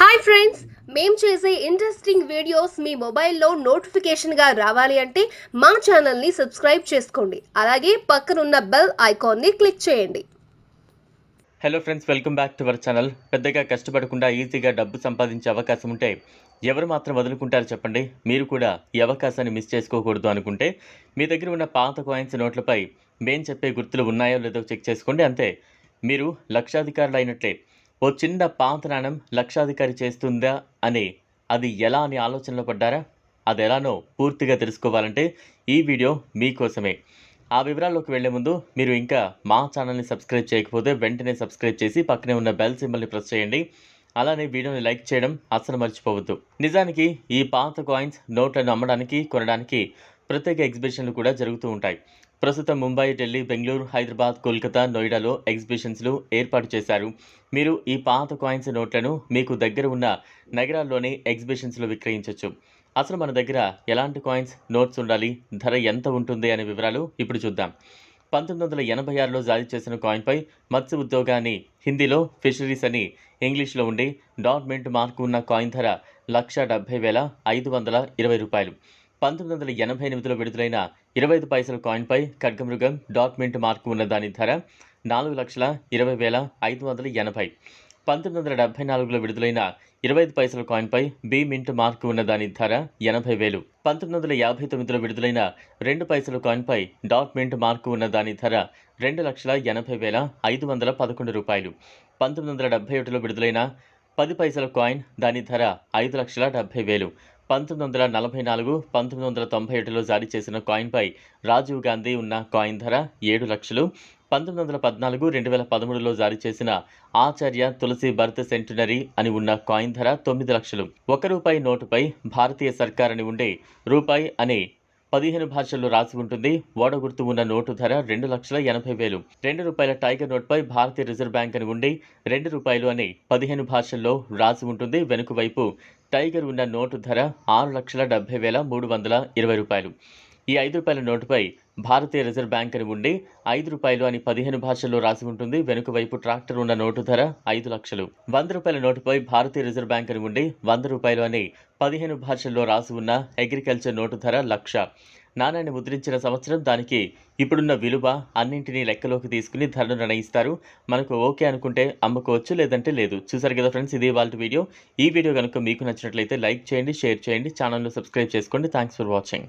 Hi friends మేము చేసే interesting videos మీ మొబైల్లో నోటిఫికేషన్గా రావాలి అంటే మా ఛానల్ని సబ్స్క్రైబ్ చేసుకోండి. అలాగే పక్కనున్న బెల్ ఐకాన్ని క్లిక్ చేయండి. Hello friends welcome back to our channel పెద్దగా కష్టపడకుండా ఈజీగా డబ్బు సంపాదించే అవకాశం ఉంటే ఎవరు మాత్రం వదులుకుంటారు చెప్పండి? మీరు కూడా ఈ అవకాశాన్ని మిస్ చేసుకోకూడదు అనుకుంటే మీ దగ్గర ఉన్న పాత కాయిన్స్ నోట్లపై మేం చెప్పే గుర్తులు ఉన్నాయో లేదో చెక్ చేసుకోండి. అంతే మీరు లక్షాధికారులు అయినట్లే ఓ చిన్న పాత నాణం లక్షాధికారి చేస్తుందా అని అది ఎలా అని ఆలోచనలో పడ్డారా? అది ఎలానో పూర్తిగా తెలుసుకోవాలంటే ఈ వీడియో మీకోసమే. ఆ వివరాల్లోకి వెళ్ళే ముందు మీరు ఇంకా మా ఛానల్ని సబ్స్క్రైబ్ చేయకపోతే వెంటనే సబ్స్క్రైబ్ చేసి పక్కనే ఉన్న బెల్ సింబల్ని ప్రెస్ చేయండి. అలానే వీడియోని లైక్ చేయడం అస్సలు మర్చిపోవద్దు. నిజానికి ఈ పాత కాయిన్స్ నోట్లను అమ్మడానికి కొనడానికి ప్రత్యేక ఎగ్జిబిషన్లు కూడా జరుగుతూ ఉంటాయి. ప్రస్తుతం ముంబై ఢిల్లీ బెంగళూరు హైదరాబాద్ కోల్కతా నోయిడాలో ఎగ్జిబిషన్స్లు ఏర్పాటు చేశారు. మీరు ఈ పాత కాయిన్స్ నోట్లను మీకు దగ్గర ఉన్న నగరాల్లోని ఎగ్జిబిషన్స్లో విక్రయించవచ్చు అసలు మన దగ్గర ఎలాంటి కాయిన్స్ నోట్స్ ఉండాలి? ధర ఎంత ఉంటుంది అనే వివరాలు ఇప్పుడు చూద్దాం. పంతొమ్మిది వందల ఎనభై ఆరులో జారీ చేసిన కాయిన్పై మత్స్య ఉద్యోగాన్ని హిందీలో ఫిషరీస్ అని ఇంగ్లీష్లో ఉండి డాట్మెంట్ మార్క్ మార్కు ఉన్న కాయిన్ ధర లక్ష డెబ్బై వేల ఐదు వందల ఇరవై రూపాయలు. పంతొమ్మిది వందల ఎనభై ఎనిమిదిలో విడుదలైన ఇరవై ఐదు పైసల కాయిన్పై ఖడ్గమృగం డాట్ మింట్ మార్కు ఉన్న దాని ధర నాలుగు లక్షల ఇరవై వేల ఐదు వందల ఎనభై. పంతొమ్మిది వందల డెబ్బై నాలుగులో విడుదలైన ఇరవై ఐదు పైసల కాయిన్పై బి మింట్ మార్కు ఉన్న దాని ధర ఎనభై వేలు. పంతొమ్మిది వందల యాభై తొమ్మిదిలో విడుదలైన రెండు పైసల కాయిన్పై డాట్ మింట్ మార్కు ఉన్న దాని ధర రెండు లక్షల ఎనభై వేల ఐదు వందల పదకొండు రూపాయలు. పంతొమ్మిది వందల డెబ్బై ఒకటిలో విడుదలైన పది పైసల కాయిన్ దాని ధర ఐదు లక్షల డెబ్బై వేలు. పంతొమ్మిది వందల నలభై నాలుగు పంతొమ్మిది వందల తొంభై ఏడులో జారీ చేసిన కాయిన్పై రాజీవ్ గాంధీ ఉన్న కాయిన్ ధర ఏడు లక్షలు. పంతొమ్మిది వందల పద్నాలుగు రెండు వేల పదమూడులో జారీ చేసిన ఆచార్య తులసి బర్త్ సెంటునరీ అని ఉన్న కాయిన్ ధర తొమ్మిది లక్షలు. ఒక రూపాయి నోటుపై భారతీయ సర్కార్ అని ఉండే రూపాయి అనే పదిహేను భాషల్లో రాసి ఉంటుంది. ఓడ గుర్తు ఉన్న నోటు ధర రెండు లక్షల ఎనభై వేలు. రెండు రూపాయల టైగర్ నోట్పై భారతీయ రిజర్వ్ బ్యాంక్ అని ఉండి రెండు రూపాయలు అని పదిహేను భాషల్లో రాసి ఉంటుంది. వెనుక వైపు టైగర్ ఉన్న నోటు ధర ఆరు లక్షల డెబ్బై వేల మూడు వందల ఇరవై రూపాయలు. ఈ ఐదు రూపాయల నోటుపై భారతీయ రిజర్వ్ బ్యాంక్ అని ఉండి ఐదు రూపాయలు అని పదిహేను భాషల్లో రాసి ఉంటుంది. వెనుక వైపు ట్రాక్టర్ ఉన్న నోటు ధర ఐదు లక్షలు. వంద రూపాయల నోటుపై భారతీయ రిజర్వ్ బ్యాంక్ అని ఉండి వంద రూపాయలు అని పదిహేను భాషల్లో రాసి ఉన్న అగ్రికల్చర్ నోటు ధర లక్ష. నాణ్యాన్ని ముద్రించిన సంవత్సరం దానికి ఇప్పుడున్న విలువ అన్నింటినీ లెక్కలోకి తీసుకుని ధరను నిర్ణయిస్తారు. మనకు ఓకే అనుకుంటే అమ్ముకోవచ్చు లేదంటే లేదు. చూసారు కదా ఫ్రెండ్స్ ఇది వాళ్ళ వీడియో. ఈ వీడియో కనుక మీకు నచ్చినట్లయితే లైక్ చేయండి షేర్ చేయండి ఛానల్ను సబ్స్క్రైబ్ చేసుకోండి. Thanks for watching.